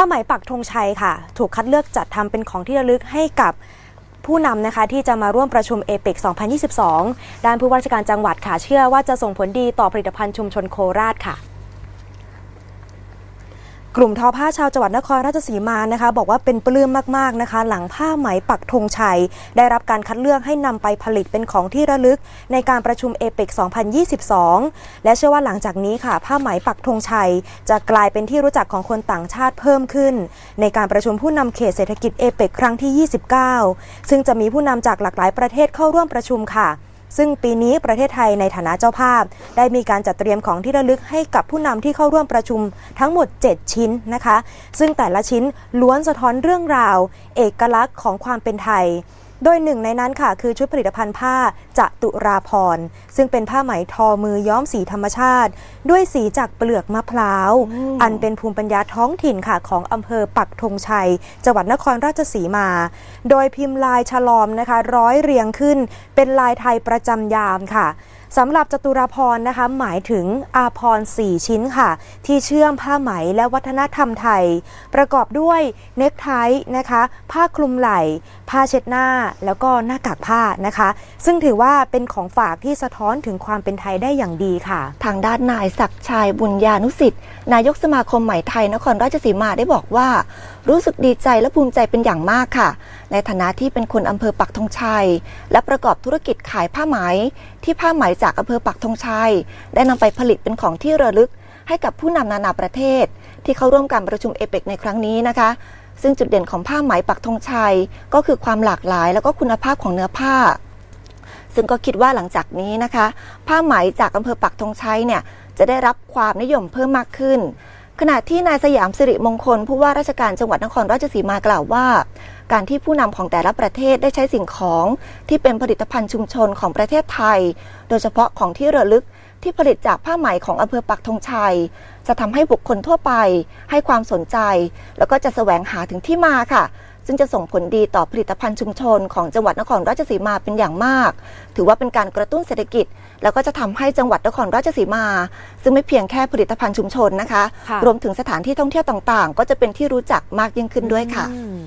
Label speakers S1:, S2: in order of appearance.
S1: ผ้าไหมปักธงชัยค่ะ ถูกคัดเลือกจัดทำเป็นของที่ระลึกให้กับผู้นำนะคะที่จะมาร่วมประชุมเอเปก2022 ด้านผู้ว่าราชการจังหวัดค่ะ เชื่อว่าจะส่งผลดีต่อผลิตภัณฑ์ชุมชนโคราชค่ะ กลุ่มทอผ้าชาวจังหวัดนครราชสีมานะคะ บอกว่าเป็นปลื้มมากๆนะคะ หลังผ้าไหมปักธงชัย ได้รับการคัดเลือกให้นำไปผลิตเป็นของที่ระลึก ในการประชุมเอเปก2022 และเชื่อว่าหลังจากนี้ค่ะ ผ้าไหมปักธงชัย จะกลายเป็นที่รู้จักของคนต่างชาติเพิ่มขึ้น ในการประชุมผู้นำเขตเศรษฐกิจเอเปกครั้งที่ 29 ซึ่งจะมีผู้นำจากหลากหลายประเทศเข้าร่วมประชุมค่ะ ซึ่งปีนี้ประเทศไทยในฐานะเจ้าภาพ ได้มีการจัดเตรียมของที่ระลึกให้กับผู้นำที่เข้าร่วมประชุมทั้งหมด 7 ชิ้นนะคะ ซึ่งแต่ละชิ้นล้วนสะท้อนเรื่องราว เอกลักษณ์ของความเป็นไทย โดยหนึ่งในนั้นค่ะ คือชุดผลิตภัณฑ์ผ้าจตุราพรณ์ซึ่งเป็นผ้าไหมทอมือย้อมสีธรรมชาติ ด้วยสีจากเปลือกมะพร้าว อันเป็นภูมิปัญญาท้องถิ่นค่ะของอำเภอปักธงชัย จังหวัดนครราชสีมา โดยพิมพ์ลายฉลอมนะคะ ร้อยเรียงขึ้น เป็นลายไทยประจำยามค่ะ สำหรับจตุราพรณ์นะคะ หมายถึงอาพรณ์4ชิ้นค่ะ ที่เชื่อมผ้าไหมและวัฒนธรรมไทย ประกอบด้วยเนคไทนะคะ ผ้าคลุมไหล่ ผ้าเช็ดหน้า แล้วก็หน้ากากผ้านะคะ ซึ่งถือว่าเป็นของฝากที่สะท้อนถึงความเป็นไทยได้อย่างดีค่ะ
S2: ทางด้านนายศักดิ์ชัยบุญญานุสิทธิ์นายกสมาคมไหมไทยนครราชสีมาได้บอกว่า รู้สึกดีใจและภูมิใจเป็นอย่างมากค่ะ ในฐานะที่เป็นคนอำเภอปักธงชัย และประกอบธุรกิจขายผ้าไหม ที่ผ้าไหมจากอำเภอปักธงชัย ได้นำไปผลิตเป็นของที่ระลึก ให้กับผู้นำนานาประเทศ ที่เข้าร่วมการประชุมเอเปกในครั้งนี้นะคะ ซึ่งจุดเด่นของผ้าไหมปักธงชัย ก็คือความหลากหลาย แล้วก็คุณภาพของเนื้อผ้า ซึ่งก็คิดว่าหลังจากนี้นะคะ ผ้าไหมจากอำเภอปักธงชัยเนี่ยจะได้รับความนิยมเพิ่มมากขึ้น ขณะที่นายสยามสิริมงคล ผู้ว่าราชการจังหวัดนครราชสีมากล่าวว่า การที่ผู้นำของแต่ละประเทศได้ใช้สิ่งของที่เป็นผลิตภัณฑ์ชุมชนของประเทศไทย โดยเฉพาะของที่ระลึกที่ผลิตจากผ้าไหมของอำเภอปักธงชัย จะทำให้บุคคลทั่วไป ให้ความสนใจ แล้วก็จะแสวงหาถึงที่มาค่ะ ซึ่งจะส่งผลดีต่อผลิตภัณฑ์ชุมชนของจังหวัดนครราชสีมาเป็นอย่างมาก ถือว่าเป็นการกระตุ้นเศรษฐกิจ แล้วก็จะทำให้จังหวัดนครราชสีมา ซึ่งไม่เพียงแค่ผลิตภัณฑ์ชุมชนนะคะ
S1: ค่ะ
S2: รวมถึงสถานที่ท่องเที่ยวต่างๆ ก็จะเป็นที่รู้จักมากยิ่งขึ้นด้วยค่ะ
S1: อืม